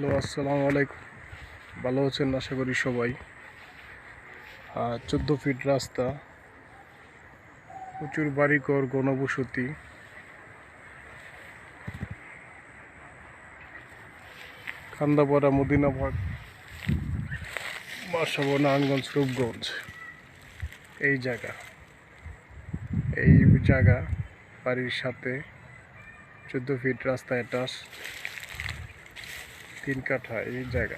Hello, আসসালামু আলাইকুম। ভালো আছেন? আশা করি সবাই। চোদ্দ ফিট রাস্তা, প্রচুর বাড়িঘর, গণবসতি। খান্দাপাড়া মদিনাবাগ বাসাবো নারায়ণগঞ্জ রূপগঞ্জ। এই জায়গা। এই জায়গা, বাড়ির সাথে চোদ্দ ফিট রাস্তা এটাস তিন কাঠা, এই জায়গা।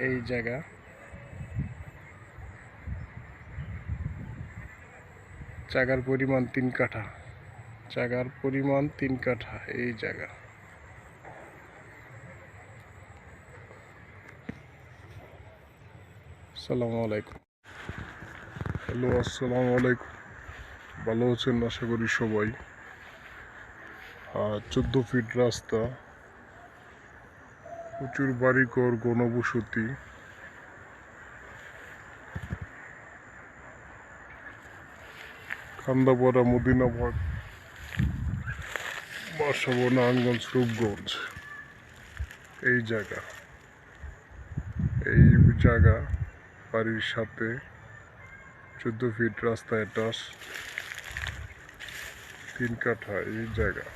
এই জায়গা। জায়গার পরিমাণ তিন কাঠা। জায়গার পরিমাণ তিন কাঠা, এই জায়গা। আসসালামু আলাইকুম। হ্যালো, আসসালামু আলাইকুম। ভালো আছেন? আশা করি সবাই। চোদ্দ ফিট রাস্তা, প্রচুর বাড়িঘর, গণবসতি। খান্দাপাড়া মদিনাবাগ বাসাবো নারায়ণগঞ্জ রূপগঞ্জ এই জায়গা। এই জায়গা, বাড়ির সাথে চোদ্দ ফিট রাস্তা এটাস তিন কাঠা, এই জায়গা।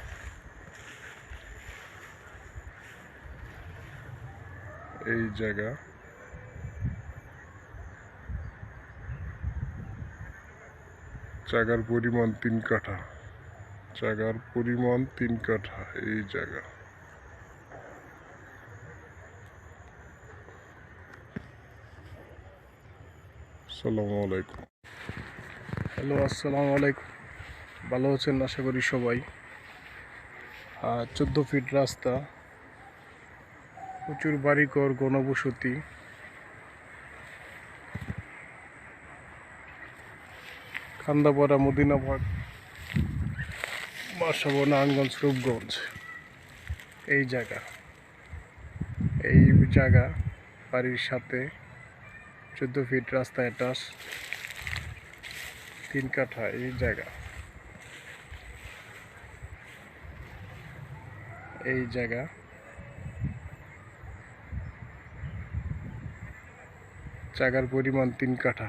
এই জায়গা। জায়গার পরিমাণ তিন কাঠা। জায়গার পরিমাণ তিন কাঠা এই জায়গা। হ্যালো, আসসালামু আলাইকুম। ভালো আছেন আশা করি সবাই। চোদ্দ ফিট রাস্তা প্রচুর বাড়িঘর, গণবসতি। খান্দাপাড়া মদিনাবাগ বাসাবো নারায়ণগঞ্জ রূপগঞ্জ। এই জায়গা। এই জায়গা, বাড়ির সাথে চোদ্দ ফিট রাস্তা এটাস তিন কাঠা এই জায়গা। এই জায়গা। জায়গার পরিমাণ তিন কাঠা।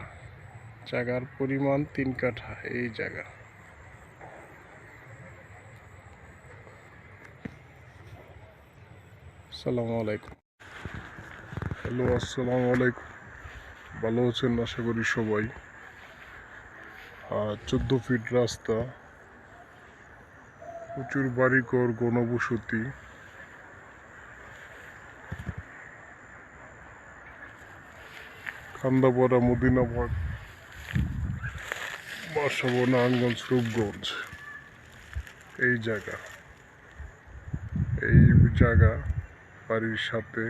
জায়গার পরিমাণ তিন কাঠা, এই জায়গা। আসসালামু আলাইকুম। হ্যালো, আসসালামু আলাইকুম। ভালো আছেন, আশা করি সবাই। আর চোদ্দ ফিট রাস্তা, প্রচুর বাড়িঘর গণবসতি খান্দাপাড়া মদিনাবাগ বাসাবো নারায়ণগঞ্জ রূপগঞ্জ এই জায়গা এই জায়গা বাড়ির সাথে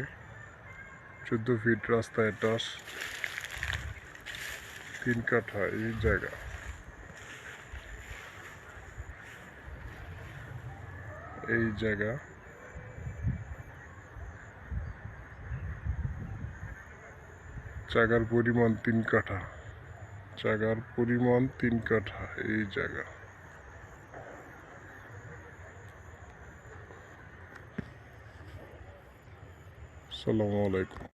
চোদ্দ ফিট রাস্তা এটাস তিন কাঠা এই জায়গা এই জায়গা জায়গার পরিমাণ তিন কাঠা। জায়গার পরিমাণ তিন কাঠা এই জায়গা। আসসালামু আলাইকুম।